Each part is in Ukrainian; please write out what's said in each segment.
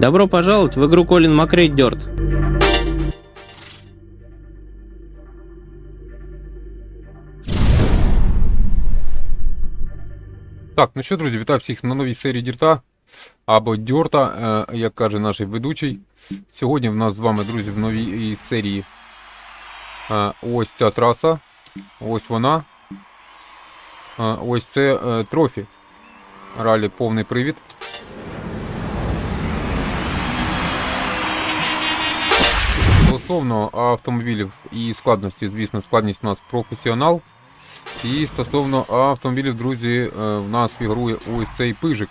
Добро пожаловать в игру Колин Макрей Дёрт. Так, ну що, друзі, вітаю всіх на новій серії Дірта або Дьорта, е, як каже наш ведучий. Сьогодні в нас з вами, друзі, в новій серії е, ось ця траса. Ось вона. Е, ось це е, трофі. Ралі повний привід. Стосовно автомобілів і складності, звісно, складність у нас професіонал. І стосовно автомобілів, друзі, е, в нас фігурує ось цей пижик.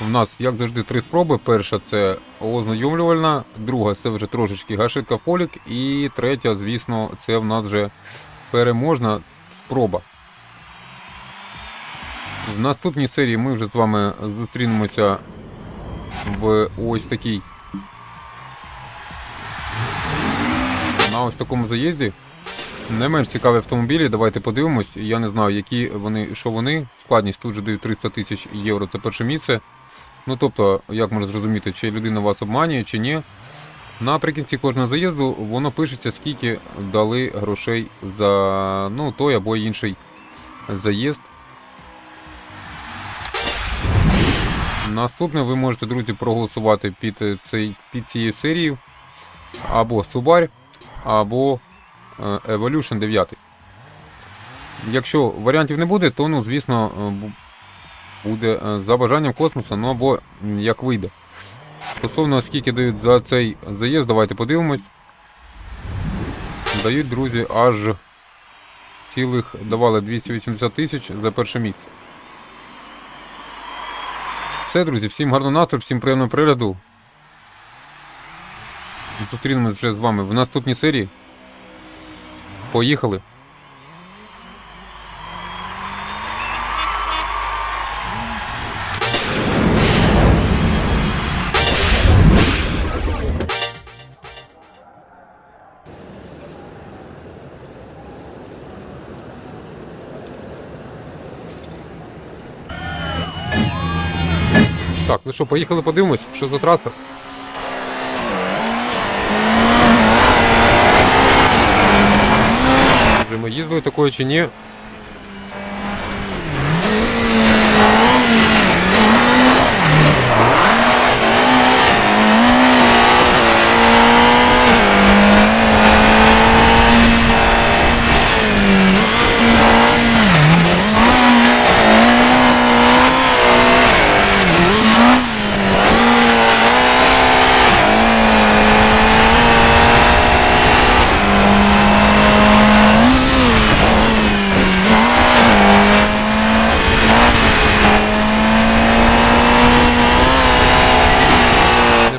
У нас, як завжди, три спроби. Перша це ознайомлювальна, друга це вже трошечки гашитка фолік, і третя, звісно, це в нас вже переможна спроба. В наступній серії ми вже з вами зустрінемося в ось такій. На ось такому заїзді. Не менш цікаві автомобілі, давайте подивимось. Я не знаю, які вони, що вони. Складність тут же дають 300 тисяч євро, це перше місце. Ну тобто, як можна зрозуміти, чи людина вас обманює, чи ні. Наприкінці кожного заїзду воно пишеться, скільки дали грошей за ну, той або інший заїзд. Наступне ви можете, друзі, проголосувати під, цей, під цією серією. Або Subaru, або е, Evolution 9. Якщо варіантів не буде, то, ну, звісно, е, буде е, за бажанням космоса, ну або як вийде. Стосовно скільки дають за цей заїзд, давайте подивимось. Дають, друзі, аж цілих давали 280 тисяч за перше місце. Все, друзі, всім гарного настрою, всім приємного перегляду. Зустрінемось вже з вами в наступній серії. Поїхали. Так, ну що, поїхали подивимось, що за траса. Вже ми чи ні.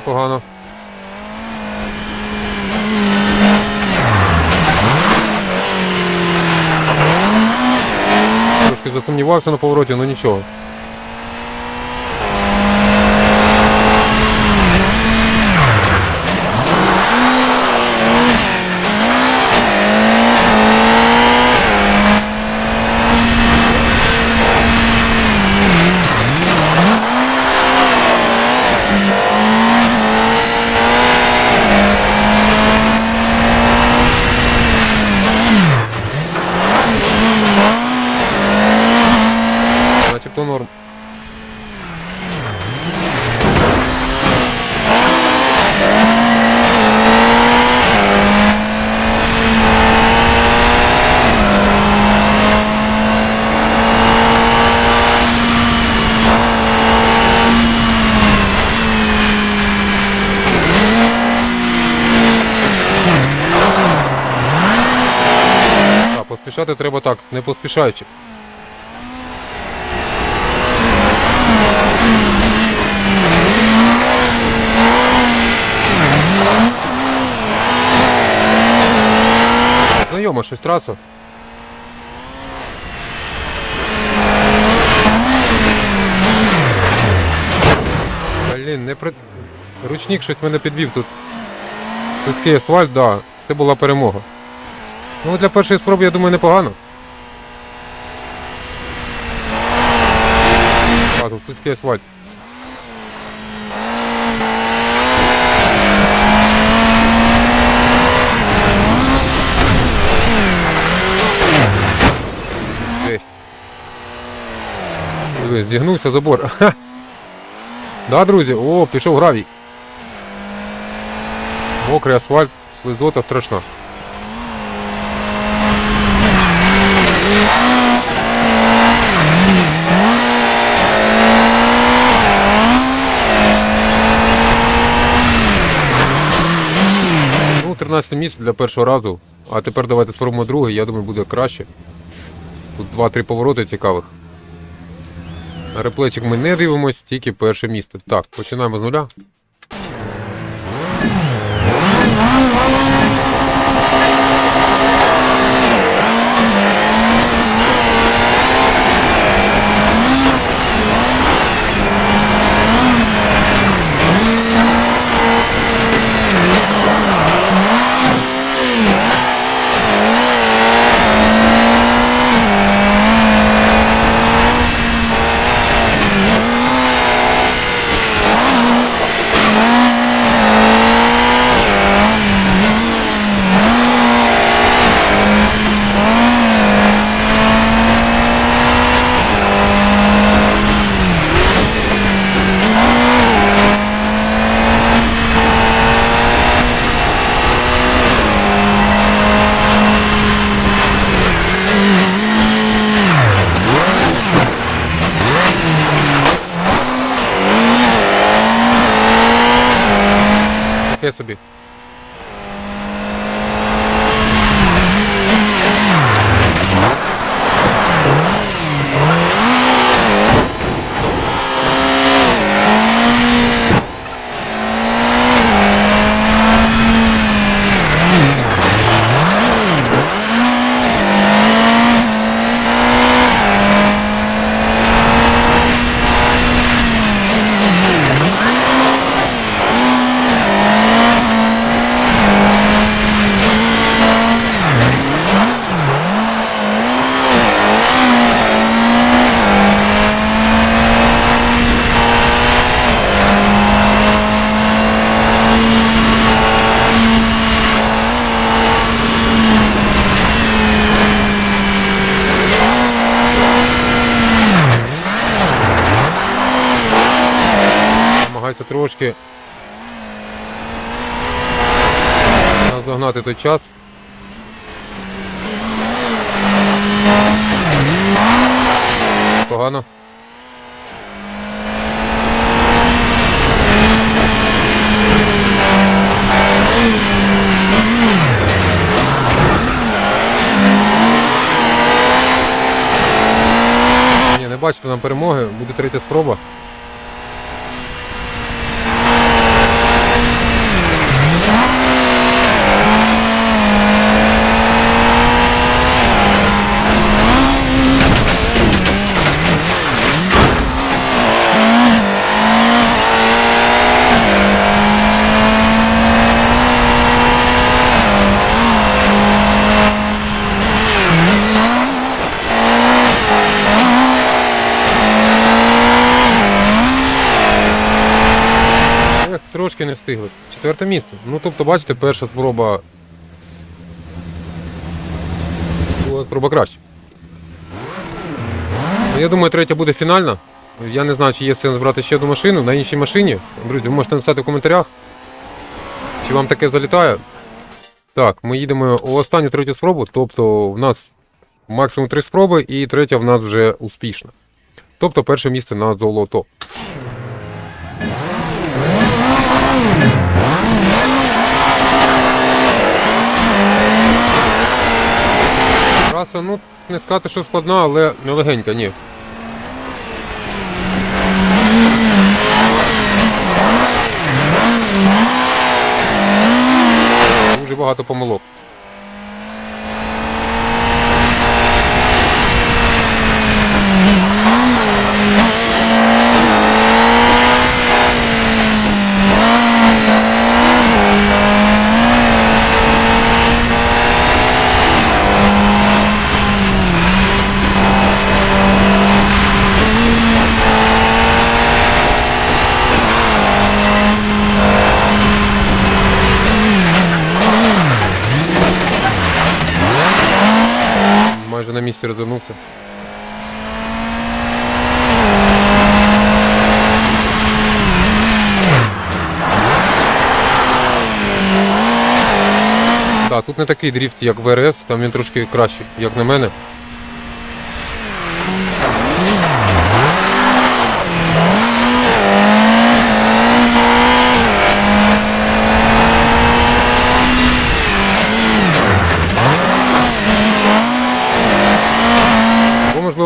Непогано. Трошки засумнівався на повороті, но нічого. Начебто норм. Поспішати треба так, не поспішаючи. Знайома щось траса. Блін, не при... Ручник щось мене підвів тут. Слизький асфальт, да, це була перемога. Ну для першої спроби, я думаю, непогано. Слизький асфальт. Зігнувся забор. Ха. Да, друзі, о, пішов гравій. Мокрий асфальт, слизота страшна. Ну, 13 місце для першого разу. А тепер давайте спробуємо друге, я думаю, буде краще. Тут 2-3 повороти цікавих. Реплечик ми не дивимось, тільки перше місце. Так, починаємо з нуля. Таке собі. Трошки наздогнати той час. Погано. Не бачите нам перемоги, буде третя спроба. Трошки не встигли. Четверте місце. Ну тобто, бачите, перша спроба. Була спроба краще. Ну, я думаю, третя буде фінальна. Я не знаю, чи є сенс брати ще одну машину на іншій машині. Друзі, ви можете написати в коментарях. Чи вам таке залітає? Так, ми їдемо у останню третю спробу, тобто в нас максимум три спроби, і третя в нас вже успішна. Тобто перше місце на золото. Траса, ну, не сказати, що складна, але не легенька, ні. Дуже багато помилок. майже на місці розвернувся. Так, Тут не такий дріфт, як в РС, там він трошки кращий, як на мене.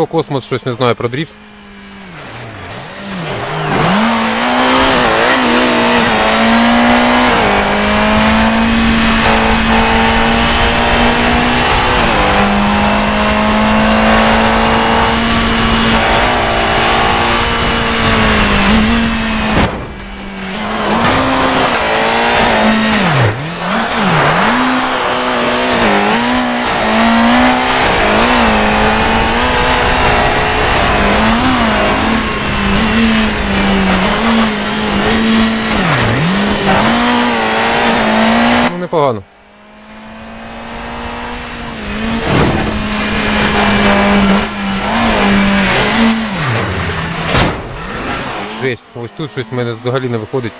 Космос щось не знає про дріфт. Непогано. Жесть, ось тут щось в мене взагалі не виходить.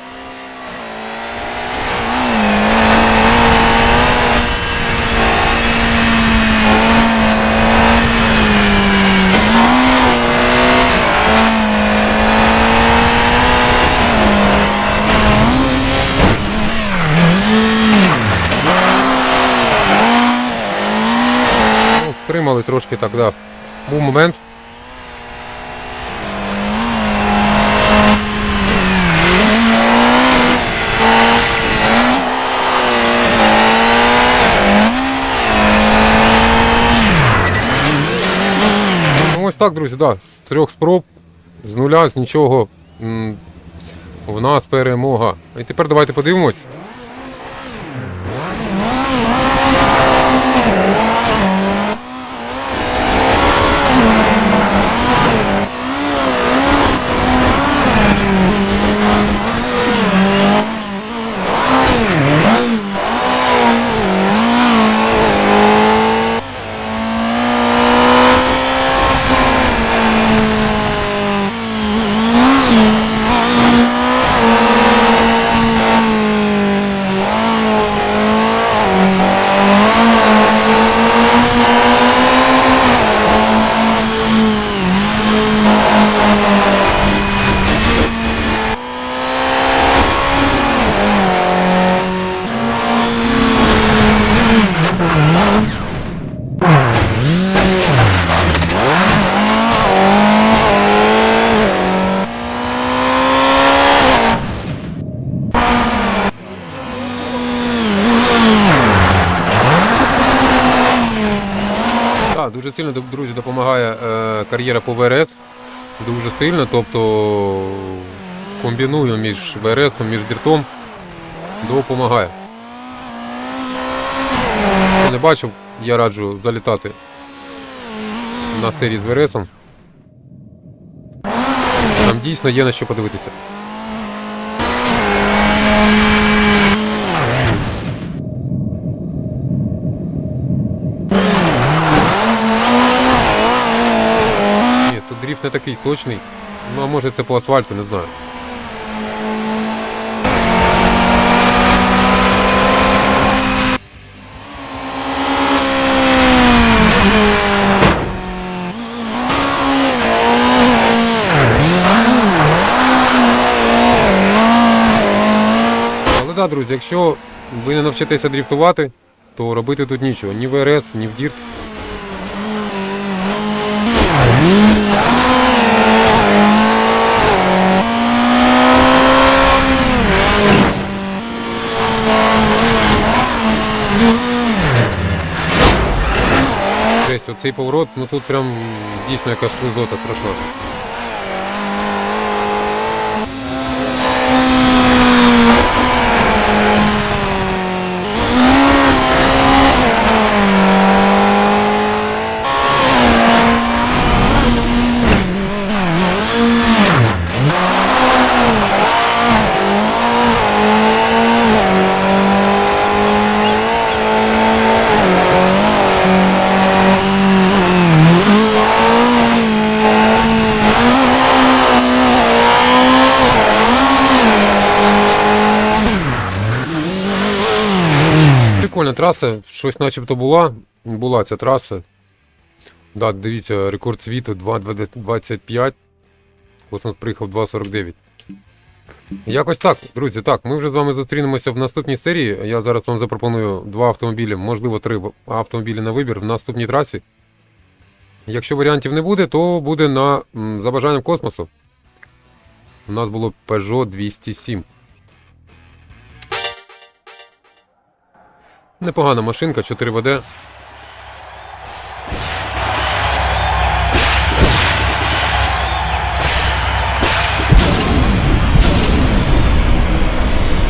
Ну, трошки так, да. Був момент. Ну, ось так, друзі, да. З трьох спроб, з нуля, з нічого. В нас перемога. І тепер давайте подивимось. Так, дуже сильно, друзі, допомагає е, кар'єра по ВРС. Дуже сильно, тобто комбіную між ВРС, між діртом. Допомагає. Не бачив, я раджу залітати на серії з ВРС. Там дійсно є на що подивитися. Дріфт не такий сочний. Ну а може це по асфальту, не знаю. Але так, друзі, якщо ви не навчитеся дріфтувати, то робити тут нічого. Ні в РС, ні в дірт. Оцей поворот, ну тут прям дійсно якась слизота страшна. Прикольна траса, щось начебто була. Була ця траса. Да, дивіться, рекорд світу 2.25. Космос приїхав 2.49. Якось так, друзі. Так, ми вже з вами зустрінемося в наступній серії. Я зараз вам запропоную два автомобілі, можливо, три автомобілі на вибір в наступній трасі. Якщо варіантів не буде, то буде на за бажанням космосу. У нас було Peugeot 207. Непогана машинка, 4WD.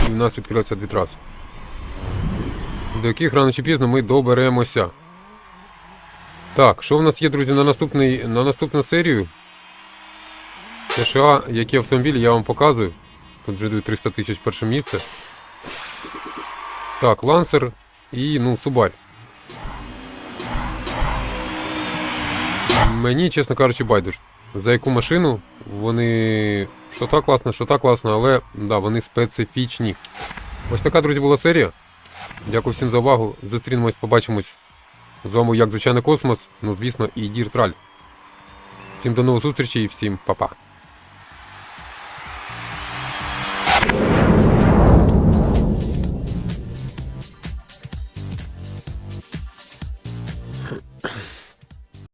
І в нас відкрилися дві траси. До яких рано чи пізно ми доберемося. Так, що в нас є, друзі, на, наступний, на наступну серію? США, які автомобілі я вам показую. Тут вже дають 300 тисяч перше місце. Так, Лансер і, ну, Субарь. Мені, чесно кажучи, байдуже. За яку машину вони. Що та класно, що та класно, але да, вони специфічні. Ось така, друзі, була серія. Дякую всім за увагу. Зустрінемось, побачимось з вами, як звичайно, космос. Ну, звісно, і Дірт Раль. Всім до нових зустрічей і всім па-па.